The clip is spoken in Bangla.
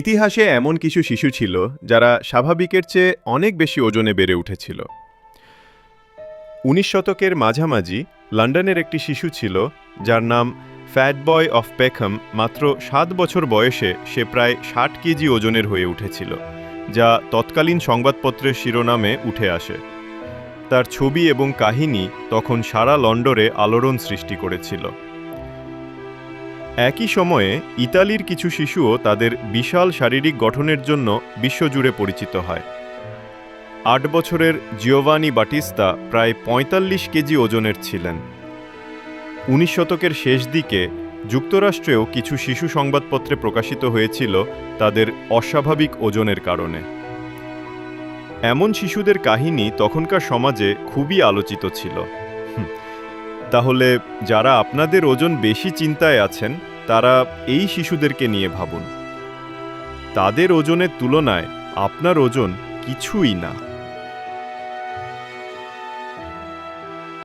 ইতিহাসে এমন কিছু শিশু ছিল যারা স্বাভাবিকের চেয়ে অনেক বেশি ওজনে বেড়ে উঠেছিল। উনিশ শতকের মাঝামাঝি লন্ডনের একটি শিশু ছিল যার নাম ফ্যাট বয় অফ পেখম মাত্র সাত বছর বয়সে সে প্রায় ষাট কেজি ওজনের হয়ে উঠেছিল, যা তৎকালীন সংবাদপত্রের শিরোনামে উঠে আসে। তার ছবি এবং কাহিনী তখন সারা লন্ডরে আলোড়ন সৃষ্টি করেছিল। একই সময়ে ইতালির কিছু শিশুও তাদের বিশাল শারীরিক গঠনের জন্য বিশ্বজুড়ে পরিচিত হয়। আট বছরের জিওভানি বাটিস্তা প্রায় ৪৫ কেজি ওজনের ছিলেন। উনিশ শতকের শেষ দিকে যুক্তরাষ্ট্রেও কিছু শিশু সংবাদপত্রে প্রকাশিত হয়েছিল তাদের অস্বাভাবিক ওজনের কারণে। এমন শিশুদের কাহিনী তখনকার সমাজে খুবই আলোচিত ছিল। তাহলে যারা আপনাদের ওজন বেশি চিন্তায় আছেন, তারা এই শিশুদেরকে নিয়ে ভাবুন। তাদের ওজনের তুলনায় আপনার ওজন কিছুই না।